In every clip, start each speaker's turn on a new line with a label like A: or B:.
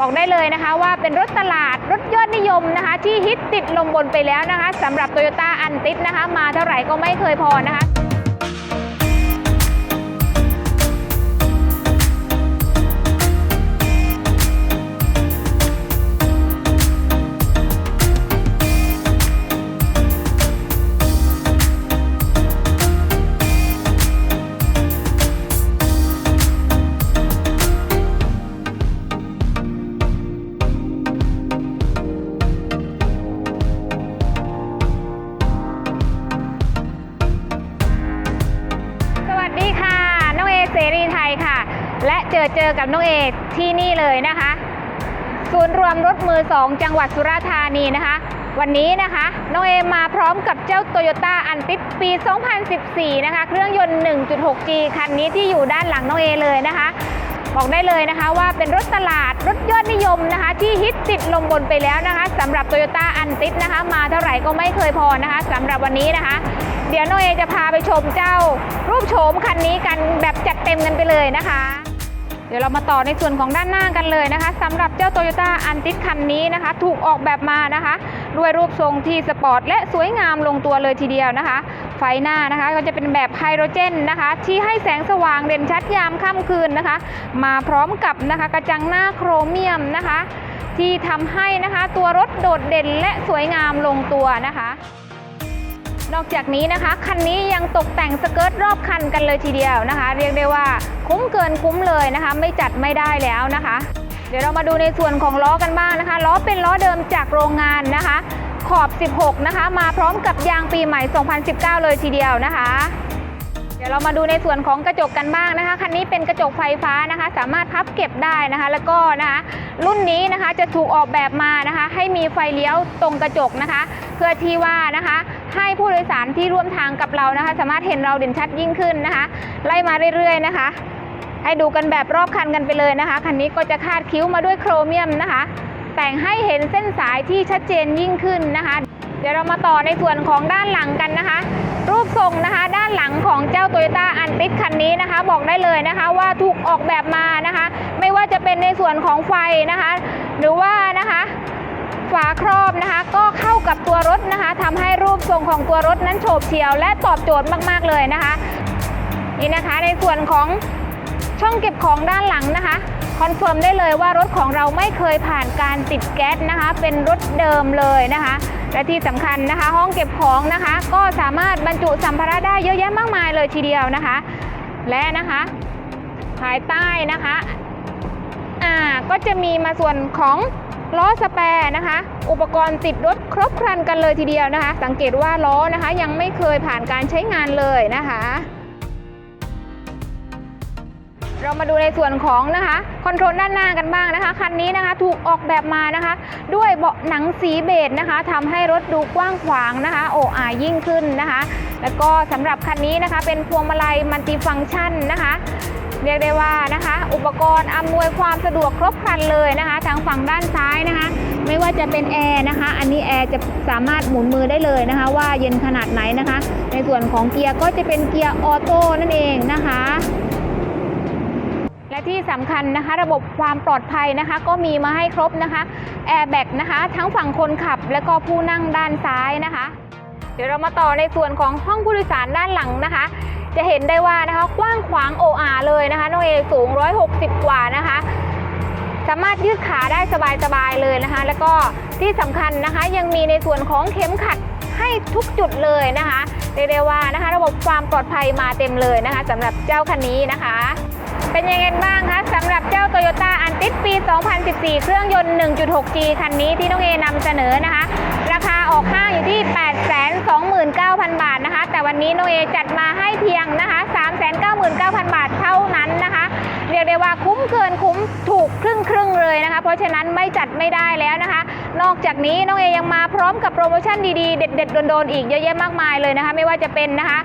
A: บอกได้เลยนะคะว่าเป็นรถตลาดรถยอดนิยมนะคะ ที่ฮิตติดลมบนไปแล้วนะคะสำหรับ Toyota a n t i นะคะ มาเท่าไหร่ก็ไม่เคยพอนะคะ เสรีไทยค่ะ และเจอเจอกับน้องเอที่นี่เลยนะคะ ศูนย์รวมรถมือสองจังหวัดสุราษฎร์ธานีนะคะ วันนี้นะคะน้องเอมาพร้อมกับเจ้า Toyota a n t i ปี 2014 นะคะ เครื่องยนต์ 1.6G คันนี้ที่อยู่ด้านหลังน้องเอเลยนะคะ บอกได้เลยนะคะว่าเป็นรถตลาดรถยอดนิยมนะคะ ที่ฮิตติดลมบนไปแล้วนะคะสำหรับ Toyota a n t i นะคะ มาเท่าไหร่ก็ไม่เคยพอนะคะสำหรับวันนี้นะคะ เดี๋ยวน้องเอจะพาไปชมเจ้า รูปโฉมคันนี้กันแบบจัดเต็มกันไปเลยนะคะเดี๋ยวเรามาต่อในส่วนของด้านหน้ากันเลยนะคะสำหรับเจ้า Toyota a n t i คันนี้นะคะ ถูกออกแบบมานะคะ ด้วยรูปทรงที่สปอร์ตและสวยงามลงตัวเลยทีเดียวนะคะ ไฟหน้านะคะก็จะเป็นแบบไฮโดรเจนนะคะ ที่ให้แสงสว่างเด่นชัดยามค่ำคืนนะคะ มาพร้อมกับนะคะกระจังหน้าโครเมียมนะคะ ที่ทำให้นะคะตัวรถโดดเด่นและสวยงามลงตัวนะคะนอกจากนี้นะคะ คันนี้ยังตกแต่งสเกิร์ตรอบคันกันเลยทีเดียวนะคะ เรียกได้ว่าคุ้มเกินคุ้มเลยนะคะ ไม่จัดไม่ได้แล้วนะคะ เดี๋ยวเรามาดูในส่วนของล้อกันบ้างนะคะล้อเป็นล้อเดิมจากโรงงานนะคะ ขอบ 16 นะคะ มาพร้อมกับยางปีใหม่ 2019 เลยทีเดียวนะคะ เดี๋ยวเรามาดูในส่วนของกระจกกันบ้างนะคะ คันนี้เป็นกระจกไฟฟ้านะคะ สามารถพับเก็บได้นะคะ แล้วก็นะคะ รุ่นนี้นะคะจะถูกออกแบบมานะคะ ให้มีไฟเลี้ยวตรงกระจกนะคะ เพื่อที่ว่านะคะให้ผู้โดยสารที่ร่วมทางกับเรานะคะ สามารถเห็นเราเด่นชัดยิ่งขึ้นนะคะ ไล่มาเรื่อยๆนะคะ ให้ดูกันแบบรอบคันกันไปเลยนะคะ คันนี้ก็จะคาดคิ้วมาด้วยโครเมียมนะคะ แต่งให้เห็นเส้นสายที่ชัดเจนยิ่งขึ้นนะคะ เดี๋ยวเรามาต่อในส่วนของด้านหลังกันนะคะ รูปทรงนะคะ ด้านหลังของเจ้า Toyota a n t i คันนี้นะคะ บอกได้เลยนะคะว่าถูกออกแบบมานะคะ ไม่ว่าจะเป็นในส่วนของไฟนะคะ หรือว่านะคะฝาครอบนะคะก็เข้ากับตัวรถนะคะทำให้รูปทรงของตัวรถนั้นโฉบเฉี่ยว และตอบโจทย์มาก ๆ เลยนะคะ นี่นะคะในส่วนของช่องเก็บของด้านหลังนะคะ อนเฟิร์มได้เลยว่ารถของเราไม่เคยผ่านการติดแก๊สนะคะ เป็นรถเดิมเลยนะคะ และที่สำคัญนะคะ ห้องเก็บของนะคะ ก็สามารถบรรจุสัมภาระได้เยอะแยะมากมายเลยทีเดียวนะคะ และนะคะภายใต้นะคะอ่าก็จะมีมาส่วนของล้อสแปร์นะคะ อุปกรณ์ติดรถครบครันกันเลยทีเดียวนะคะ สังเกตว่าล้อนะคะยังไม่เคยผ่านการใช้งานเลยนะคะ เรามาดูในส่วนของนะคะคอนโทรลด้านหน้ากันบ้างนะคะคันนี้นะคะถูกออกแบบมานะคะ ด้วยเบาะหนังสีเบจนะคะทำให้รถดูกว้างขวางนะคะโอ้อายิ่งขึ้นนะคะ แล้วก็สำหรับคันนี้นะคะเป็นพวงมาลัยมัลติฟังก์ชันนะคะเรียกได้ว่านะคะ อุปกรณ์อำนวยความสะดวกครบครันเลยนะคะ ทางฝั่งด้านซ้ายนะคะ ไม่ว่าจะเป็นแอร์นะคะ อันนี้แอร์จะสามารถหมุนมือได้เลยนะคะ ว่าเย็นขนาดไหนนะคะ ในส่วนของเกียร์ก็จะเป็นเกียร์ออโต้นั่นเองนะคะ และที่สำคัญนะคะ ระบบความปลอดภัยนะคะ ก็มีมาให้ครบนะคะแอร์แบ็กนะคะทั้งฝั่งคนขับและก็ผู้นั่งด้านซ้ายนะคะ เดี๋ยวเรามาต่อในส่วนของห้องผู้โดยสารด้านหลังนะคะ จะเห็นได้ว่านะคะกว้างขวางโออาเลยนะคะน้องเอสูง 160 กว่านะคะ สามารถยืดขาได้สบายๆเลยนะคะ แล้วก็ที่สำคัญนะคะยังมีในส่วนของเข็มขัดให้ทุกจุดเลยนะคะเรียกได้ว่านะคะ ระบบความปลอดภัยมาเต็มเลยนะคะสำหรับเจ้าคันนี้นะคะ เป็นยังไงบ้างคะสำหรับเจ้า Toyota a n t i ปี 2014 เครื่องยนต์ 1.6G คันนี้ที่น้องเอนำเสนอนะคะ ราคาออกห้างอยู่ที่ 829,000 บาทนะคะ แต่วันนี้น้องเอจัดมาให้เพียงนะคะ 399,000 บาทเท่านั้นนะคะ เรียกได้ว่าคุ้มเกินคุ้มถูกครึ่งครึ่งๆเลยนะคะ เพราะฉะนั้นไม่จัดไม่ได้แล้วนะคะ นอกจากนี้น้องเอยังมาพร้อมกับโปรโมชั่นดีๆ เด็ดๆโดนๆอีกเยอะแยะมากมายเลยนะคะ ไม่ว่าจะเป็นนะคะ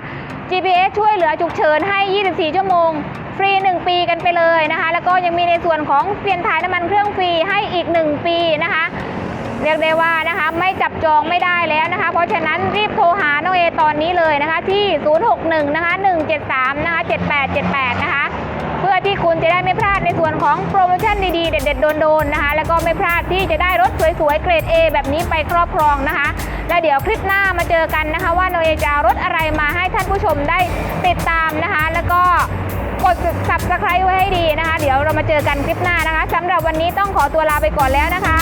A: GPS ช่วยเหลือฉุกเฉินให้ 24 ชั่วโมง ฟรี 1 ปีกันไปเลยนะคะ แล้วก็ยังมีในส่วนของเปลี่ยนถ่ายน้ำมันเครื่องฟรีให้อีก 1 ปีนะคะ เรียกได้ว่านะคะไม่จับจองไม่ได้แล้วนะคะ เพราะฉะนั้นรีบโทรหาน้องเอตอนนี้เลยนะคะที่ 061 นะคะ 173 นะคะ 7878 นะคะ เพื่อ ที่คุณจะได้ ไม่พลาดในส่วนของโปรโมชั่นดีๆ เด็ด ๆ โดนๆนะคะ แล้วก็ไม่พลาดที่จะได้รถสวยๆเกรด A แบบนี้ไปครอบครองนะคะ แล้วเดี๋ยวคลิปหน้ามาเจอกันนะคะ ว่าโนเอจะเอารถอะไรมาให้ท่านผู้ชมได้ติดตามนะคะ แล้วก็กด subscribe ไว้ให้ดีนะคะ เดี๋ยวเรามาเจอกันคลิปหน้านะคะสำหรับวันนี้ต้องขอตัวลาไปก่อนแล้วนะคะ